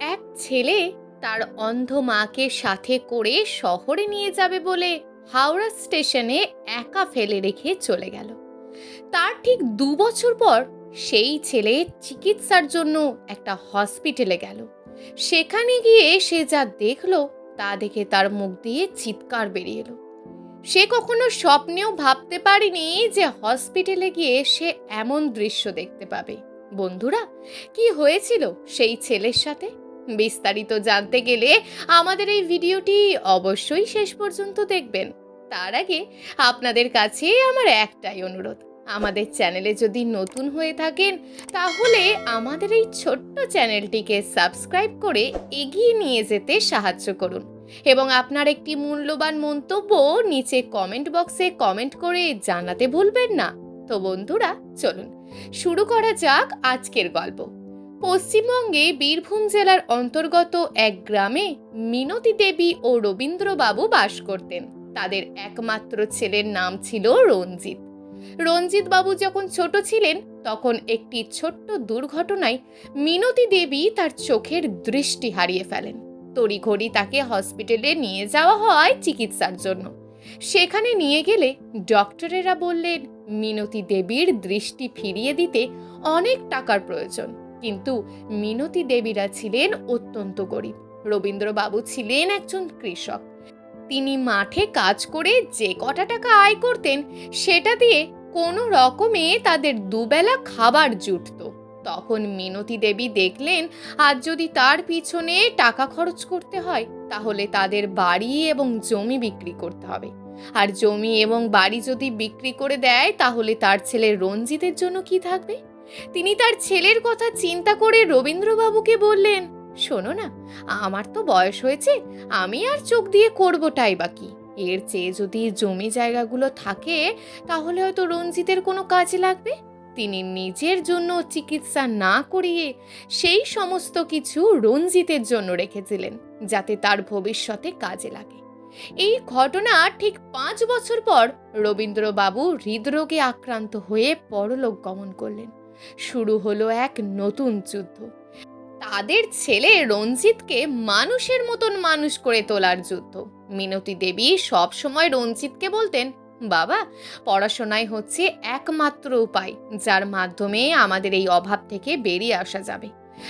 এক ছেলে তার অন্ধ মাকে সাথে করে শহরে নিয়ে যাবে বলে হাওড়া স্টেশনে একা ফেলে রেখে চলে গেল। তার ঠিক দু বছর পর সেই ছেলে চিকিৎসার জন্য একটা হসপিটালে গেল। সেখানে গিয়ে সে যা দেখল তা দেখে তার মুখ দিয়ে চিৎকার বেরিয়ে এলো। সে কখনো স্বপ্নেও ভাবতে পারেনি যে হসপিটালে গিয়ে সে এমন দৃশ্য দেখতে পাবে। বন্ধুরা, কি হয়েছিল সেই ছেলের সাথে? বিস্তারিত জানতে গেলে আমাদের এই ভিডিওটি অবশ্যই শেষ পর্যন্ত দেখবেন। তার আগে আপনাদের কাছে আমার একটাই অনুরোধ, আমাদের চ্যানেলে যদি নতুন হয়ে থাকেন, তাহলে আমাদের এই ছোট্ট চ্যানেলটিকে সাবস্ক্রাইব করে এগিয়ে নিয়ে যেতে সাহায্য করুন এবং আপনার একটি মূল্যবান মন্তব্য নিচে কমেন্ট বক্সে কমেন্ট করে জানাতে ভুলবেন না। তো বন্ধুরা, চলুন, শুরু করা যাক আজকের গল্প। পশ্চিমবঙ্গে বীরভূম জেলার অন্তর্গত এক গ্রামে মিনতি দেবী ও রবীন্দ্রবাবু বাস করতেন। তাদের একমাত্র ছেলের নাম ছিল রঞ্জিত। রঞ্জিত বাবু যখন ছোট ছিলেন, তখন একটি ছোট্ট দুর্ঘটনায় মিনতি দেবী তার চোখের দৃষ্টি হারিয়ে ফেলেন। তড়িঘড়ি তাকে হসপিটালে নিয়ে যাওয়া হয় চিকিৎসার জন্য। সেখানে নিয়ে গেলে ডক্টরেরা বললেন, মিনতি দেবীর দৃষ্টি ফিরিয়ে দিতে অনেক টাকার প্রয়োজন। কিন্তু মিনতি দেবীরা ছিলেন অত্যন্ত গরিব। রবীন্দ্রবাবু ছিলেন একজন কৃষক। তিনি মাঠে কাজ করে যে কটা টাকা আয় করতেন, সেটা দিয়ে কোনো রকমে তাদের দুবেলা খাবার জুটতো। তখন মিনতি দেবী দেখলেন আর যদি তার পিছনে টাকা খরচ করতে হয়, তাহলে তাদের বাড়ি এবং জমি বিক্রি করতে হবে। আর জমি এবং বাড়ি যদি বিক্রি করে দেয়, তাহলে তার ছেলে রঞ্জিতের জন্য কি থাকবে? তিনি তার ছেলের কথা চিন্তা করে রবীন্দ্রবাবুকে বললেন, শোনো না, আমার তো বয়স হয়েছে, আমি আর চোখ দিয়ে করবোটাই বাকি। এর চেয়ে যদি জমি জায়গাগুলো থাকে, তাহলে হয়তো রঞ্জিতের কোনো কাজে লাগবে। তিনি নিজের জন্য চিকিৎসা না করিয়ে সেই সমস্ত কিছু রঞ্জিতের জন্য রেখেছিলেন, যাতে তার ভবিষ্যতে কাজে লাগে। এই ঘটনা ঠিক পাঁচ বছর পর রবীন্দ্রবাবু হৃদরোগে আক্রান্ত হয়ে পরলোক গমন করলেন। শুরু হলো এক নতুন যুদ্ধ। তাদের ছেলে রঞ্জিতকে মানুষের মতন মানুষ করে তোলার যুদ্ধ। মিনতি দেবী সব সময় রঞ্জিতকে বলতেন, বাবা, পড়াশোনাই হচ্ছে একমাত্র উপায়, যার মাধ্যমে আমাদের এই অভাব থেকে বেরিয়ে আসা যাবে।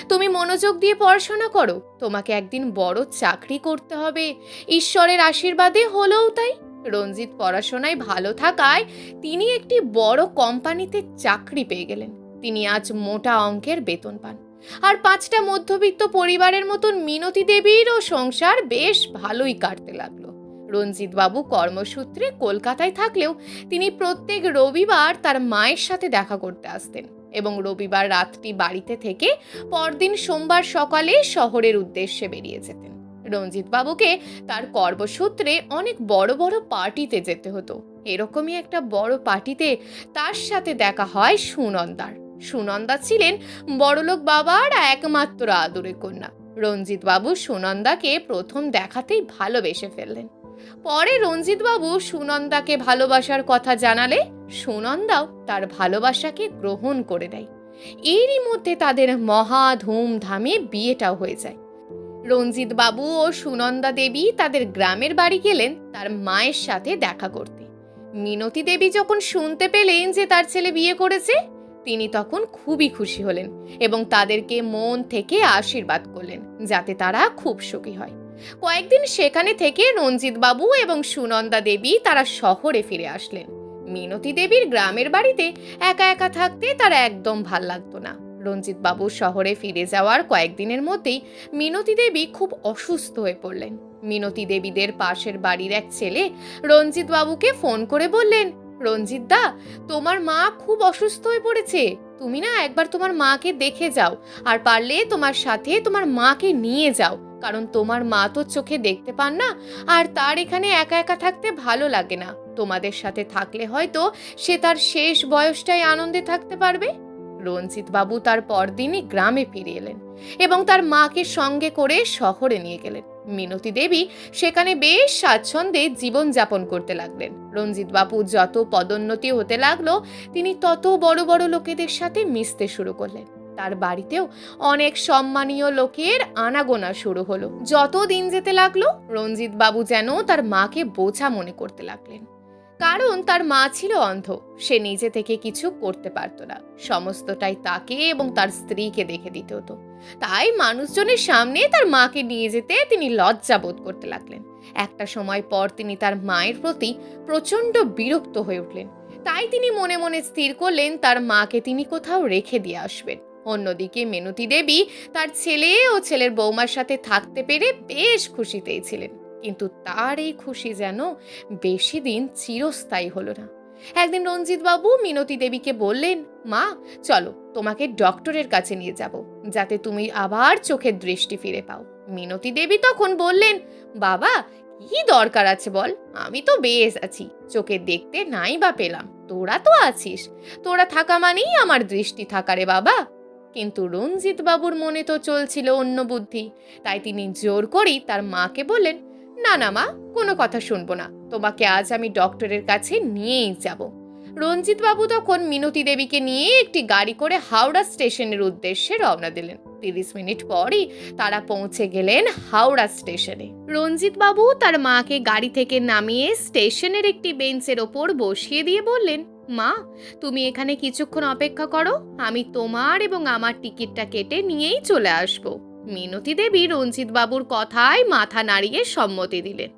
তুমি মনোযোগ দিয়ে পড়াশোনা করো, তোমাকে একদিন বড় চাকরি করতে হবে। ঈশ্বরের আশীর্বাদে হলেও তাই। রঞ্জিত পড়াশোনায় ভালো থাকায় তিনি একটি বড় কোম্পানিতে চাকরি পেয়ে গেলেন। তিনি আজ মোটা অঙ্কের বেতন পান। আর পাঁচটা মধ্যবিত্ত পরিবারের মতন মিনতি দেবীরও সংসার বেশ ভালোই কাটতে লাগল। রঞ্জিত বাবু কর্মসূত্রে কলকাতায় থাকলেও তিনি প্রত্যেক রবিবার তার মায়ের সাথে দেখা করতে আসতেন এবং রবিবার রাতটি বাড়িতে থেকে পরদিন সোমবার সকালে শহরের উদ্দেশ্যে বেরিয়ে যেতেন। রঞ্জিত বাবুকে তার কর্মসূত্রে অনেক বড় বড় পার্টিতে যেতে হতো। এরকমই একটা বড় পার্টিতে তার সাথে দেখা হয় সুনন্দার। সুনন্দা ছিলেন বড়লোক বাবার একমাত্র আদরে কন্যা। রঞ্জিত বাবু সুনন্দাকে প্রথম দেখাতেই ভালোবেসে ফেললেন। পরে রঞ্জিত বাবু সুনন্দাকে ভালোবাসার কথা জানালে সুনন্দাও তার ভালোবাসাকে গ্রহণ করে দেয় এরই মধ্যে তাদের মহা ধুমধামে বিয়েটাও হয়ে যায়। রঞ্জিত বাবু ও সুনন্দা দেবী তাদের গ্রামের বাড়ি গেলেন তার মায়ের সাথে দেখা করতে। মিনতি দেবী যখন শুনতে পেলেন যে তার ছেলে বিয়ে করেছে তিনি তখন খুবই খুশি হলেন এবং তাদেরকে মন থেকে আশীর্বাদ করলেন, যাতে তারা খুব সুখী হয়। কয়েকদিন সেখানে থেকে রঞ্জিত বাবু এবং সুনন্দা দেবী তারা শহরে ফিরে আসলেন। মিনতি দেবীর গ্রামের বাড়িতে একা একা থাকতে তার একদম ভালো লাগতো না। রঞ্জিত বাবু শহরে ফিরে যাওয়ার কয়েকদিনের মধ্যেই মিনতি দেবী খুব অসুস্থ হয়ে পড়লেন। মিনতি দেবীদের পাশের বাড়ির এক ছেলে রঞ্জিত বাবুকে ফোন করে বললেন রঞ্জিত দা, তোমার মা খুব অসুস্থ হয়ে পড়েছে। তুমি না একবার তোমার মাকে দেখে যাও, আর পারলে তোমার সাথে তোমার মাকে নিয়ে যাও। কারণ তোমার মা তো চোখে দেখতে পান না, আর তার এখানে একা একা থাকতে ভালো লাগে না। তোমাদের সাথে থাকলে হয়তো সে তার শেষ বয়সটাই আনন্দে থাকতে পারবে। রঞ্জিত বাবু তার পরদিনই গ্রামে ফিরে এলেন এবং তার মাকে সঙ্গে করে শহরে নিয়ে গেলেন। মিনতি দেবী সেখানে বেশ স্বাচ্ছন্দ্যে জীবনযাপন করতে লাগলেন। রঞ্জিত বাবু যত পদোন্নতি হতে লাগল, তিনি তত বড় বড় লোকেদের সাথে মিশতে শুরু করলেন। তার বাড়িতেও অনেক সম্মানীয় লোকের আনাগোনা শুরু হলো। যত দিন যেতে লাগল, রঞ্জিত বাবু যেন তার মাকে বোঝা মনে করতে লাগলেন। কারণ তার মা ছিল অন্ধ। সে নিজে থেকে কিছু করতে পারতো না। সমস্তটাই তাকে এবং তার স্ত্রীকে দেখে দিতে হতো। তাই মানুষজনের সামনে তার মাকে নিয়ে যেতে তিনি লজ্জা বোধ করতে লাগলেন। একটা সময় পর তিনি তার মায়ের প্রতি প্রচণ্ড বিরক্ত হয়ে উঠলেন। তাই তিনি মনে মনে স্থির করলেন, তার মাকে তিনি কোথাও রেখে দিয়ে আসবেন। অন্যদিকে মেনতি দেবী তার ছেলে ও ছেলের বৌমার সাথে থাকতে পেরে বেশ খুশিতেই ছিলেন। কিন্তু তার এই খুশি যেন বেশি দিন চিরস্থায়ী হলো না। একদিন রঞ্জিত বাবু মিনতি দেবীকে বললেন, মা, চলো, তোমাকে ডক্টরের কাছে নিয়ে যাব, যাতে তুমি আবার চোখের দৃষ্টি ফিরে পাও। মিনতি দেবী তখন বললেন, বাবা, কি দরকার আছে বল, আমি তো বেশ আছি, চোখে দেখতে নাই বা পেলাম, তোরা তো আছিস, তোরা থাকা মানেই আমার দৃষ্টি থাকা রে বাবা। কিন্তু রঞ্জিত বাবুর মনে তো চলছিল অন্য বুদ্ধি, তাই তিনি জোর করেই তার মাকে বললেন না না, মা, কোনো কথা শুনব না। তোমাকে আজ আমি ডক্টরের কাছে নিয়েই যাব। রঞ্জিত বাবু তখন মিনতি দেবীকে নিয়ে একটি গাড়ি করে হাওড়া স্টেশনের উদ্দেশ্যে রওনা দিলেন। তিরিশ মিনিট পরই তারা পৌঁছে গেলেন হাওড়া স্টেশনে। রঞ্জিত বাবু তার মাকে গাড়ি থেকে নামিয়ে স্টেশনের একটি বেঞ্চের ওপর বসিয়ে দিয়ে বললেন, মা, তুমি এখানে কিছুক্ষণ অপেক্ষা করো। আমি তোমার এবং আমার টিকিটটা কেটে নিয়েই চলে আসব। মিনতি দেবী রঞ্জিত বাবুর কথায় মাথা নাড়িয়ে সম্মতি দিলেন।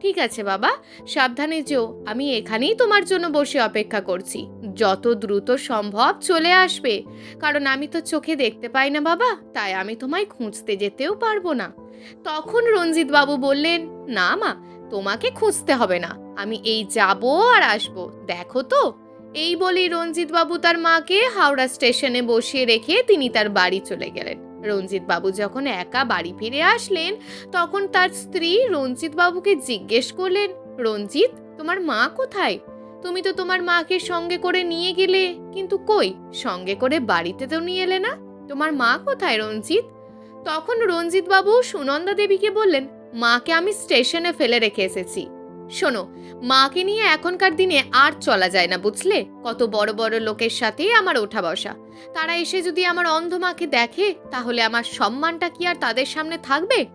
ঠিক আছে বাবা, সাবধানে যেও, আমি এখানেই তোমার জন্য বসে অপেক্ষা করছি। যত দ্রুত সম্ভব চলে আসবে, কারণ আমি তো চোখে দেখতে পাই না বাবা, তাই আমি তোমায় খুঁজতে যেতেও পারব না। তখন রঞ্জিত বাবু বললেন, না মা, তোমাকে খুঁজতে হবে না, আমি এই যাব আর আসব, দেখো তো। এই বলেই রঞ্জিত বাবু তার মাকে হাওড়া স্টেশনে বসিয়ে রেখে তিনি তার বাড়ি চলে গেলেন। রঞ্জিত বাবু যখন একা বাড়ি ফিরে আসলেন, তখন তার স্ত্রী রঞ্জিত বাবুকে জিজ্ঞেস করলেন, রঞ্জিত, তোমার মা কোথায়? তুমি তো তোমার মাকে সঙ্গে করে নিয়ে গেলে, কিন্তু কই? সঙ্গে করে বাড়িতে তো নিয়ে এলে না। তোমার মা কোথায় রঞ্জিত? তখন রঞ্জিত বাবু সুনন্দা দেবীকে বললেন, মাকে আমি স্টেশনে ফেলে রেখে এসেছি। শোনো, মাকে নিয়ে এখনকার দিনে আর চলা যায় না, বুঝলে? কত বড় বড় লোকের সাথে আমার ওঠা বসা। তারা এসে যদি আমার অন্ধ মাকে দেখে, তাহলে আমার সম্মানটা কি আর তাদের সামনে থাকবে?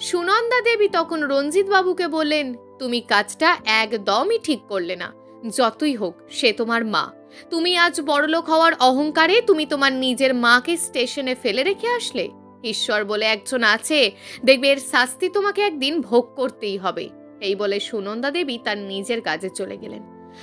সুনন্দা দেবী তখন রঞ্জিত বাবুকে বললেন, তুমি কাজটা একদমই ঠিক করলে না। যতই হোক, সে তোমার মা। তুমি আজ বড়লোক হওয়ার অহংকারে তুমি তোমার নিজের মাকে স্টেশনে ফেলে রেখে আসলে। ঈশ্বর বলে একজন আছে, দেখবে এর শাস্তি তোমাকে একদিন ভোগ করতেই হবে। এই বলে সুনন্দা দেবী তার নিজের কাজে চলে গেলেন।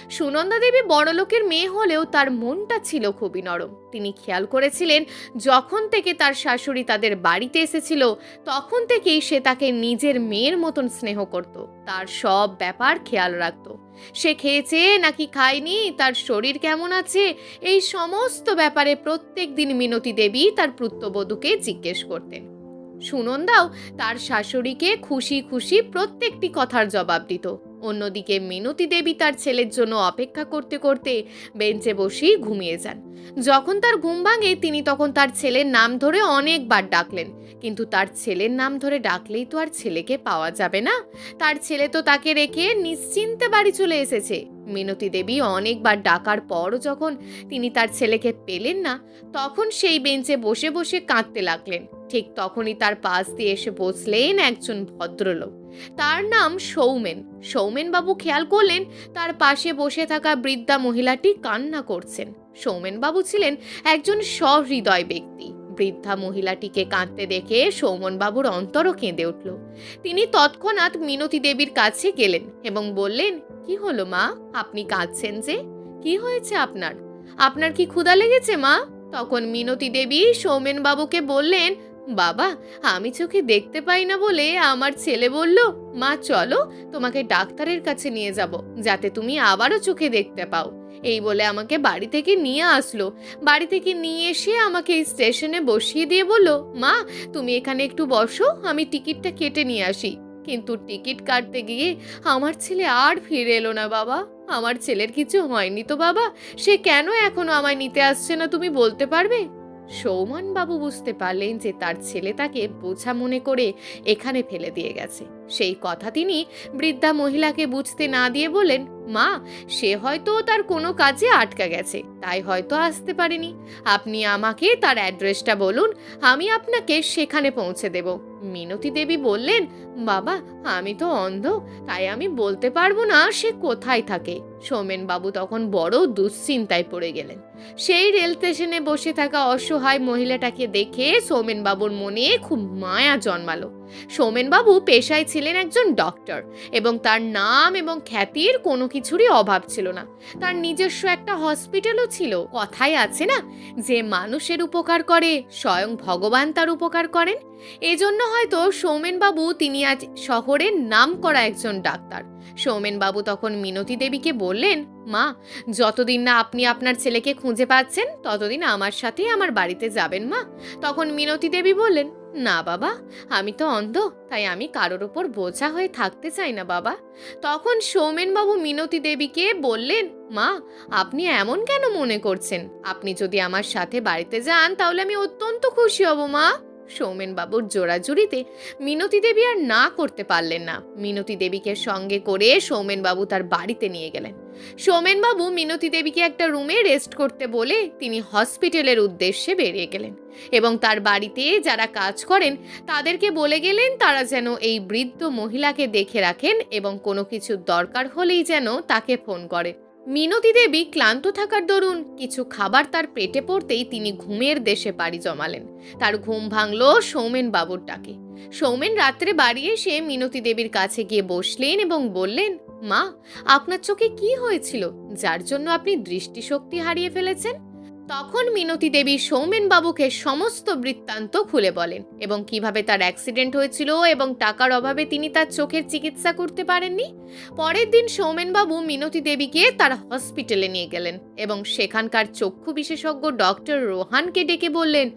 সুনন্দা দেবী বড়লোকের মেয়ে হলেও তার মনটা ছিল খুবই নরম। তিনি খেয়াল করেছিলেন, যখন থেকে তার শাশুড়ি তাদের বাড়িতে এসেছিল, তখন থেকেই সে তাকে নিজের মেয়ের মতন স্নেহ করত। তার সব ব্যাপার খেয়াল রাখত। সে খেয়েছে, নাকি খায়নি, তার শরীর কেমন আছে, এই সমস্ত ব্যাপারে প্রত্যেক দিন মিনতি দেবী তার পুত্রবধূকে জিজ্ঞেস করতেন। সুনন্দাও তার শাশুড়িকে খুশি খুশি প্রত্যেকটি কথার জবাব দিত। অন্যদিকে মিনতি দেবী তার ছেলের জন্য অপেক্ষা করতে করতে বেঞ্চে বসেই ঘুমিয়ে যান। যখন তার ঘুম ভাঙে, তিনি তখন তার ছেলের নাম ধরে অনেকবার ডাকলেন। কিন্তু তার ছেলের নাম ধরে ডাকলেই তো আর ছেলেকে পাওয়া যাবে না। তার ছেলে তো তাকে রেখে নিশ্চিন্তে বাড়ি চলে এসেছে। মিনতি দেবী অনেকবার ডাকার পরও যখন তিনি তার ছেলেকে পেলেন না, তখন সেই বেঞ্চে বসে বসে কাঁদতে লাগলেন। ঠিক তখনই তার পাশ দিয়ে এসে বসলেন একজন ভদ্রলোক। তার নাম সৌমেন। সৌমেন বাবু খেয়াল করলেন তার পাশে বসে থাকা বৃদ্ধা মহিলাটি কান্না করছেন। সৌমেন বাবু ছিলেন একজন সহৃদয় ব্যক্তি। বৃদ্ধা মহিলাটিকে কাঁদতে দেখে সৌমন বাবুর অন্তরও কেঁদে উঠল। তিনি তৎক্ষণাৎ মিনতি দেবীর কাছে গেলেন এবং বললেন, কি হলো মা? আপনি কাঁদছেন যে? কি হয়েছে আপনার? আপনার কি ক্ষুধা লেগেছে মা? তখন মিনতি দেবী সৌমেন বাবুকে বললেন বাবা, আমি চোখে দেখতে পাই না বলে আমার ছেলে বলল, মা, চলো, তোমাকে ডাক্তারের কাছে নিয়ে যাব, যাতে তুমি আবারও চোখে দেখতে পাও। এই বলে আমাকে বাড়ি থেকে নিয়ে আসলো। বাড়ি থেকে নিয়ে এসে আমাকে এই স্টেশনে বসিয়ে দিয়ে বলল, মা, তুমি এখানে একটু বসো, আমি টিকিটটা কেটে নিয়ে আসি। কিন্তু টিকিট কাটতে গিয়ে আমার ছেলে আর ফিরে এলো না বাবা। আমার ছেলের কিছু হয়নি তো বাবা, সে কেন এখনও আমায় নিতে আসছে না তুমি বলতে পারবে? সৌমান বাবু বুঝতে পারলেন যে তার ছেলে তাকে বোঝা মনে করে এখানে ফেলে দিয়ে গেছে। সেই কথা তিনি বৃদ্ধা মহিলাকে বুঝতে না দিয়ে বলেন মা, সে হয়তো তার কোনো কাজে আটকা গেছে, তাই হয়তো আসতে পারেনি। আপনি আমাকে তার অ্যাড্রেসটা বলুন, আমি আপনাকে সেখানে পৌঁছে দেব। মিনতি দেবী বললেন, বাবা, আমি তো অন্ধ, তাই আমি বলতে পারব না সে কোথায় থাকে। সোমেন বাবু তখন বড় দুশ্চিন্তায় পড়ে গেলেন। সেই রেল স্টেশনে বসে থাকা অসহায় মহিলাটাকে দেখে সোমেন বাবুর মনে খুব মায়া জন্মালো। সৌমেনবাবু পেশায় ছিলেন একজন ডক্টর এবং তার নাম এবং খ্যাতির কোনো কিছুরই অভাব ছিল না। তার নিজস্ব একটা হসপিটালও ছিল। কথাই আছে না, যে মানুষের উপকার করে, স্বয়ং ভগবান তার উপকার করেন। এজন্য হয়তো সৌমেনবাবু তিনি আজ শহরের নাম করা একজন ডাক্তার। সৌমেনবাবু তখন মিনতি দেবীকে বললেন, মা, যতদিন না আপনি আপনার ছেলেকে খুঁজে পাচ্ছেন, ততদিন আমার সাথেই আমার বাড়িতে যাবেন মা। তখন মিনতি দেবী বললেন না বাবা, আমি তো অন্ধ, তাই আমি কারোর ওপর বোঝা হয়ে থাকতে চাই না বাবা। তখন সৌমেনবাবু মিনতি দেবীকে বললেন, মা, আপনি এমন কেন মনে করছেন? আপনি যদি আমার সাথে বাড়িতে যান, তাহলে আমি অত্যন্ত খুশি হব, মা। সৌমেনবাবুর জোড়াজুড়িতে মিনতি দেবী আর না করতে পারলেন না। মিনতি দেবীকে সঙ্গে করে সৌমেনবাবু তার বাড়িতে নিয়ে গেলেন। সৌমেনবাবু মিনতি দেবীকে একটা রুমে রেস্ট করতে বলে তিনি হসপিটালের উদ্দেশ্যে বেরিয়ে গেলেন এবং তার বাড়িতে যারা কাজ করেন তাদেরকে বলে গেলেন তারা যেন এই বৃদ্ধ মহিলাকে দেখে রাখেন এবং কোনো কিছু দরকার হলেই যেন তাকে ফোন করেন মিনতি দেবী ক্লান্ত থাকার দরুন কিছু খাবার তার পেটে পড়তেই তিনি ঘুমের দেশে পাড়ি জমালেন। তার ঘুম ভাঙল সৌমেন বাবুর ডাকে। সৌমেন রাত্রে বাড়ি এসে মিনতি দেবীর কাছে গিয়ে বসলেন এবং বললেন, মা, আপনার চোখে কি হয়েছিল? যার জন্য আপনি দৃষ্টিশক্তি হারিয়ে ফেলেছেন? তখন মিনতি দেবী সৌমেন বাবুকে সমস্ত বৃত্তান্ত খুলে বলেন এবং কীভাবে তার অ্যাক্সিডেন্ট হয়েছিল এবং টাকার অভাবে তিনি তার চোখের চিকিৎসা করতে পারেননি? পরের দিন সৌমেনবাবু মিনতি দেবীকে তার হসপিটালে নিয়ে গেলেন এবং সেখানকার চক্ষু বিশেষজ্ঞ ডক্টর রোহানকে ডেকে বললেন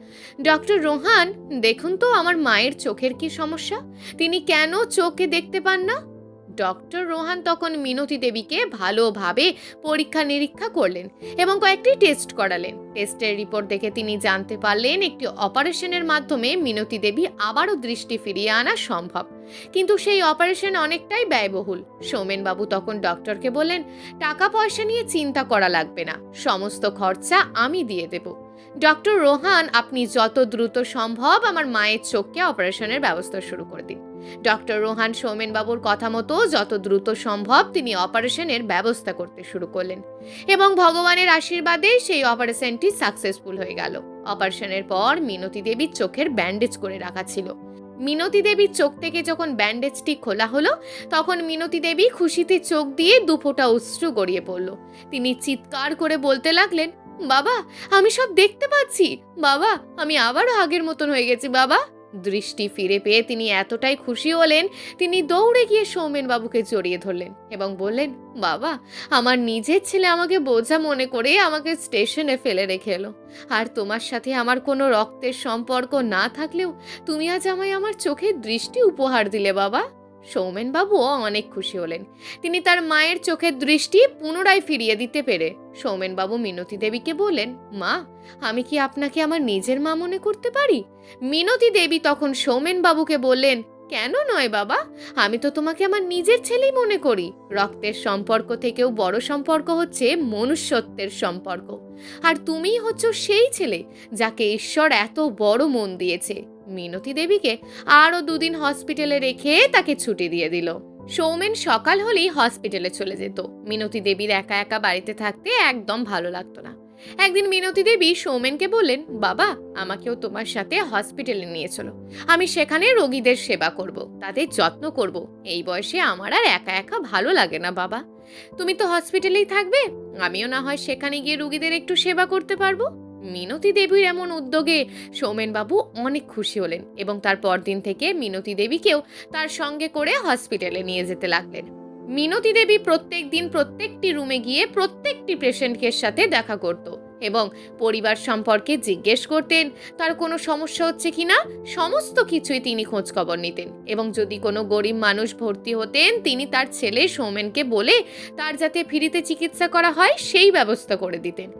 ডক্টর রোহান, দেখুন তো আমার মায়ের চোখের কি সমস্যা? তিনি কেন চোখে দেখতে পান না? ডক্টর রোহান তখন মিনতি দেবীকে ভালোভাবে পরীক্ষা নিরীক্ষা করলেন এবং কয়েকটি টেস্ট করালেন। টেস্টের রিপোর্ট দেখে তিনি জানতে পারলেন একটি অপারেশনের মাধ্যমে মিনতি দেবী আবারও দৃষ্টি ফিরিয়ে আনা সম্ভব। কিন্তু সেই অপারেশন অনেকটাই ব্যয়বহুল। সৌমেনবাবু তখন ডক্টরকে বললেন টাকা পয়সা নিয়ে চিন্তা করা লাগবে না। সমস্ত খরচা আমি দিয়ে দেব। ডক্টর রোহান, আপনি যত দ্রুত সম্ভব আমার মায়ের চোখকে অপারেশনের ব্যবস্থা শুরু করে দিন। ডক্টর রোহান সৌমেনবাবুর কথা মতো যত দ্রুত সম্ভব তিনি অপারেশনের ব্যবস্থা করতে শুরু করলেন এবং ভগবানের আশীর্বাদে সেই অপারেশনটি সাকসেসফুল হয়ে গেল। অপারেশনের পর মিনতি দেবীর চোখের ব্যান্ডেজ করে রাখা ছিল। মিনতি দেবীর চোখ থেকে যখন ব্যান্ডেজটি খোলা হলো, তখন মিনতি দেবী খুশিতে চোখ দিয়ে দুফোঁটা অশ্রু গড়িয়ে পড়ল। তিনি চিৎকার করে বলতে লাগলেন বাবা, আমি সব দেখতে পাচ্ছি। বাবা, আমি আবারও আগের মতন হয়ে গেছি, বাবা। দৃষ্টি ফিরে পেয়ে তিনি এতটাই খুশি হলেন, তিনি দৌড়ে গিয়ে সৌমেন বাবুকে জড়িয়ে ধরলেন এবং বললেন, বাবা, আমার নিজের ছেলে আমাকে বোঝা মনে করে আমাকে স্টেশনে ফেলে রেখে এলো। আর তোমার সাথে আমার কোনো রক্তের সম্পর্ক না থাকলেও তুমি আজ আমায় আমার চোখের দৃষ্টি উপহার দিলে, বাবা। সৌমেন বাবুও অনেক খুশি হলেন। তিনি তার মায়ের চোখের দৃষ্টি পুনরায় ফিরিয়ে দিতে পেরে সৌমেনবাবু মিনতি দেবীকে বললেন, মা, আমি কি আপনাকে আমার নিজের মা মনে করতে পারি? মিনতি দেবী তখন সৌমেন বাবুকে বললেন, কেন নয় বাবা, আমি তো তোমাকে আমার নিজের ছেলেই মনে করি। রক্তের সম্পর্ক থেকেও বড় সম্পর্ক হচ্ছে মনুষ্যত্বের সম্পর্ক। আর তুমিই হচ্ছ সেই ছেলে যাকে ঈশ্বর এত বড় মন দিয়েছে। মিনতি দেবীকে আরও দুদিন হসপিটালে রেখে তাকে ছুটি দিয়ে দিল। সৌমেন সকাল হলেই হসপিটালে চলে যেত। মিনতি দেবীর একা একা বাড়িতে থাকতে একদম ভালো লাগতো না। একদিন মিনতি দেবী সৌমেনকে বললেন, বাবা, আমাকেও তোমার সাথে হসপিটালে নিয়ে চলো। আমি সেখানে রোগীদের সেবা করব, তাদের যত্ন করব। এই বয়সে আমার আর একা একা ভালো লাগে না, বাবা। তুমি তো হসপিটালেই থাকবে। আমিও না হয় সেখানে গিয়ে রোগীদের একটু সেবা করতে পারব? মিনতি দেবীর এমন উদ্যোগে সৌমেনবাবু অনেক খুশি হলেন এবং তার পরদিন থেকে মিনতি দেবীকেও তার সঙ্গে করে হসপিটালে নিয়ে যেতে লাগলেন। মিনতি দেবী প্রত্যেক দিন প্রত্যেকটি রুমে গিয়ে প্রত্যেকটি পেশেন্টকে সাথে দেখা করত এবং পরিবার সম্পর্কে জিজ্ঞেস করতেন, তার কোনো সমস্যা হচ্ছে কি না? সমস্ত কিছুই তিনি খোঁজ খবর নিতেন এবং যদি কোনো গরিব মানুষ ভর্তি হতেন, তিনি তার ছেলে সৌমেনকে বলে তার যাতে ফ্রিতে চিকিৎসা করা হয়, সেই ব্যবস্থা করে দিতেন।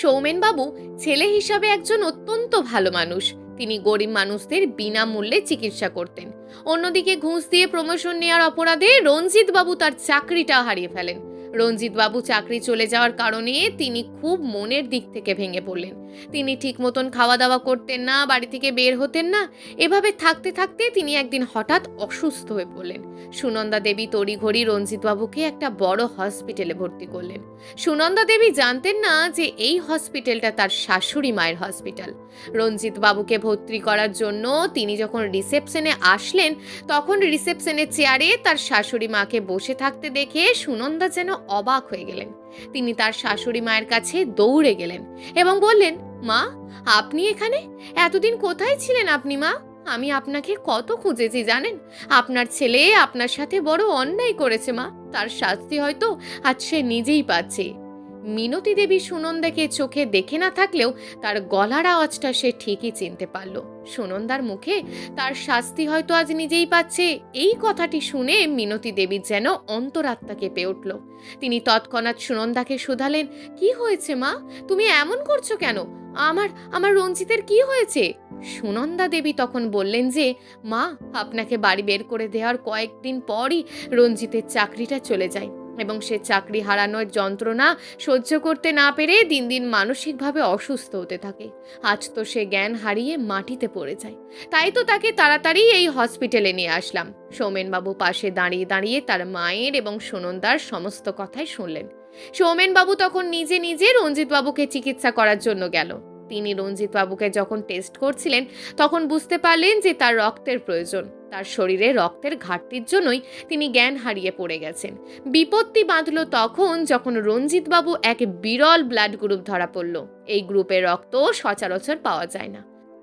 সৌমেনবাবু ছেলে হিসাবে একজন অত্যন্ত ভালো মানুষ। তিনি গরিব মানুষদের বিনামূল্যে চিকিৎসা করতেন। অন্যদিকে ঘুষ দিয়ে প্রমোশন নেওয়ার অপরাধে রঞ্জিত বাবু তার চাকরিটা হারিয়ে ফেলেন। রঞ্জিত বাবু চাকরি চলে যাওয়ার কারণে তিনি খুব মনের দিক থেকে ভেঙে পড়লেন। তিনি ঠিক মতন খাওয়া দাওয়া করতেন না, বাড়ি থেকে বের হতেন না। এভাবে থাকতে থাকতে তিনি একদিন হঠাৎ অসুস্থ হয়ে পড়লেন। সুনন্দা দেবী তড়িঘড়ি রঞ্জিত বাবুকে একটা বড় হসপিটালে ভর্তি করলেন। সুনন্দা দেবী জানতেন না যে এই হসপিটালটা তার শাশুড়ি মায়ের হসপিটাল। রঞ্জিত বাবুকে ভর্তি করার জন্য তিনি যখন রিসেপশনে আসলেন, তখন রিসেপশনের চেয়ারে তার শাশুড়ি মাকে বসে থাকতে দেখে সুনন্দা যেন অবাক হয়ে গেলেন। তিনি তার শাশুড়ি মায়ের কাছে দৌড়ে গেলেন এবং বললেন, মা, আপনি এখানে? এতদিন কোথায় ছিলেন আপনি, মা? আমি আপনাকে কত খুঁজেছি, জানেন? আপনার ছেলে আপনার সাথে বড় অন্যায় করেছে, মা। তার শাস্তি হয়তো আজ সে নিজেই পাচ্ছে। মিনতি দেবী সুনন্দাকে চোখে দেখে না থাকলেও তার গলার আওয়াজটা সে ঠিকই চিনতে পারল। সুনন্দার মুখে তার শাস্তি হয়তো আজ নিজেই পাচ্ছে। এই কথাটি শুনে মিনতি দেবীর যেন অন্তরাত্মা কেঁপে উঠল। তিনি তৎক্ষণাৎ সুনন্দাকে শুধালেন, কি হয়েছে মা? তুমি এমন করছ কেন? আমার আমার রঞ্জিতের কি হয়েছে? সুনন্দা দেবী তখন বললেন যে, মা, আপনাকে বাড়ি বের করে দেওয়ার কয়েকদিন পরই রঞ্জিতের চাকরিটা চলে যায়। এবং সে চাকরি হারানোর যন্ত্রণা সহ্য করতে না পেরে দিন দিন মানসিকভাবে অসুস্থ হতে থাকে। আজ তো সে জ্ঞান হারিয়ে মাটিতে পড়ে যায়। তাই তো তাকে তাড়াতাড়ি এই হসপিটালে নিয়ে আসলাম। সৌমেনবাবু পাশে দাঁড়িয়ে দাঁড়িয়ে তার মায়ের এবং সুনন্দার সমস্ত কথাই শুনলেন। সৌমেনবাবু তখন নিজে নিজে রঞ্জিতবাবুকে চিকিৎসা করার জন্য গেল। তিনি রঞ্জিতবাবুকে যখন টেস্ট করছিলেন, তখন বুঝতে পারলেন যে তার রক্তের প্রয়োজন। তার শরীরে রক্তের ঘাটতির জন্যই তিনি জ্ঞান হারিয়ে পড়ে গেছেন। বিপত্তি বাঁধল তখন যখন রঞ্জিতবাবু এক বিরল ব্লাড গ্রুপ ধরা পড়ল। এই গ্রুপের রক্ত সচরাচর পাওয়া যায় না।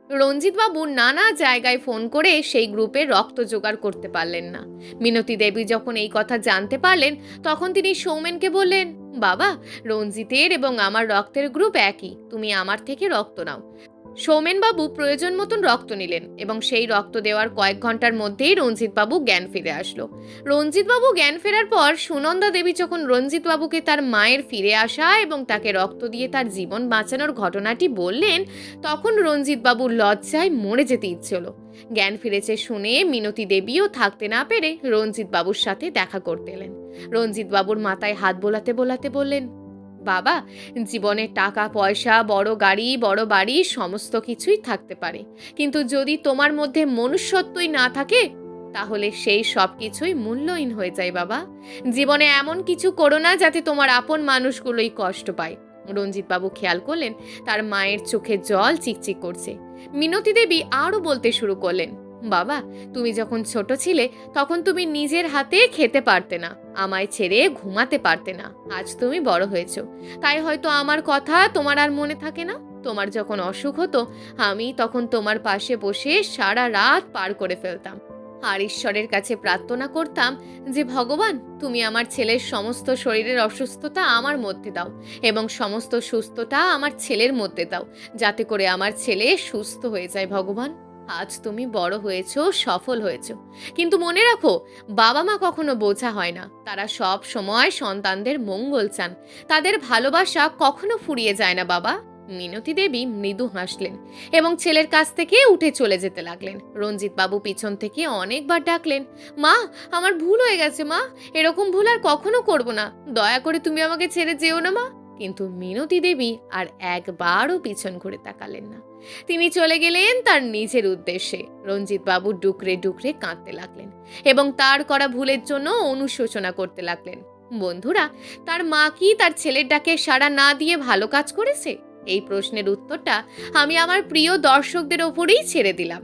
রঞ্জিতবাবু নানা জায়গায় ফোন করে সেই গ্রুপে রক্ত জোগাড় করতে পারলেন না। মিনতি দেবী যখন এই কথা জানতে পারলেন, তখন তিনি সৌমেনকে বললেন, বাবা, রঞ্জিতের এবং আমার রক্তের গ্রুপ একই। তুমি আমার থেকে রক্ত নাও। সৌমেনবাবু প্রয়োজন মতন রক্ত নিলেন এবং সেই রক্ত দেওয়ার কয়েক ঘণ্টার মধ্যেই রঞ্জিতবাবু জ্ঞান ফিরে আসলো। রঞ্জিতবাবু জ্ঞান ফেরার পর সুনন্দা দেবী যখন রঞ্জিতবাবুকে তার মায়ের ফিরে আসা এবং তাকে রক্ত দিয়ে তার জীবন বাঁচানোর ঘটনাটি বললেন, তখন রঞ্জিতবাবুর লজ্জায় মরে যেতে ইচ্ছে হলো। জ্ঞান ফিরেছে শুনে মিনতি দেবীও থাকতে না পেরে রঞ্জিতবাবুর সাথে দেখা করতে এলেন। রঞ্জিতবাবুর মাথায় হাত বোলাতে বোলাতে বললেন বাবা, জীবনে টাকা, পয়সা, বড় গাড়ি, বড় বাড়ি, সমস্ত কিছুই থাকতে পারে। কিন্তু যদি তোমার মধ্যে মনুষ্যত্বই না থাকে, তাহলে সেই সব কিছুই মূল্যহীন হয়ে যায় বাবা। জীবনে এমন কিছু করো না যাতে তোমার আপন মানুষগুলোই কষ্ট পায়। রঞ্জিতবাবু খেয়াল করলেন, তার মায়ের চোখে জল চিকচিক করছে। মিনতি দেবী আরও বলতে শুরু করলেন বাবা, তুমি যখন ছোট ছিলে, তখন তুমি নিজের হাতে খেতে পারতে না, আমায় ছেড়ে ঘুমাতে পারতে না, আজ তুমি বড় হয়েছো। তাই হয়তো আমার কথা তোমার আর মনে থাকে না। তোমার যখন অসুখ হতো, আমি তখন তোমার পাশে বসে সারা রাত পার করে ফেলতাম। আর ঈশ্বরের কাছে প্রার্থনা করতাম যে, ভগবান, তুমি আমার ছেলের সমস্ত শরীরের অসুস্থতা আমার মধ্যে দাও এবং সমস্ত সুস্থতা আমার ছেলের মধ্যে দাও, যাতে করে আমার ছেলে সুস্থ হয়ে যায়, ভগবান। আজ তুমি বড় হয়েছো, সফল হয়েছ। কিন্তু মনে রাখো বাবা মা কখনো বোঝা হয় না। তারা সব সময় সন্তানদের মঙ্গল চান। তাদের ভালোবাসা কখনো ফুরিয়ে যায় না, বাবা। মিনতি দেবী মৃদু হাসলেন এবং ছেলের কাছ থেকে উঠে চলে যেতে লাগলেন। রঞ্জিত বাবু পিছন থেকে অনেকবার ডাকলেন, মা, আমার ভুল হয়ে গেছে, মা। এরকম ভুল আর কখনো করব না। দয়া করে তুমি আমাকে ছেড়ে যেও না, মা। কিন্তু মিনতি দেবী আর একবারও পিছন ঘুরে তাকালেন না। তিনি চলে গেলেন তার নিজের উদ্দেশ্যে। রঞ্জিত বাবু ডুকরে ডুকরে কাঁদতে লাগলেন এবং তার করা ভুলের জন্য অনুশোচনা করতে লাগলেন। বন্ধুরা, তার মা কি তার ছেলের ডাকে সাড়া না দিয়ে ভালো কাজ করেছে? এই প্রশ্নের উত্তরটা আমি আমার প্রিয় দর্শকদের ওপরেই ছেড়ে দিলাম।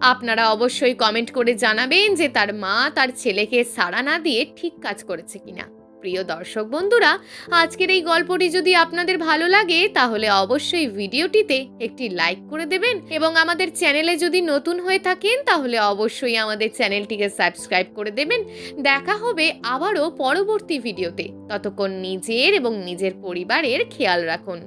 আপনারা অবশ্যই কমেন্ট করে জানাবেন যে তার মা তার ছেলেকে সাড়া না দিয়ে ঠিক কাজ করেছে কিনা। প্রিয় দর্শক বন্ধুরা, আজকের এই গল্পটি যদি আপনাদের ভালো লাগে, তাহলে অবশ্যই ভিডিওটিতে একটি লাইক করে দেবেন এবং আমাদের চ্যানেলে যদি নতুন হয়ে থাকেন, তাহলে অবশ্যই আমাদের চ্যানেলটিকে সাবস্ক্রাইব করে দেবেন। দেখা হবে আবারও পরবর্তী ভিডিওতে। ততক্ষণ নিজের এবং নিজের পরিবারের খেয়াল রাখুন।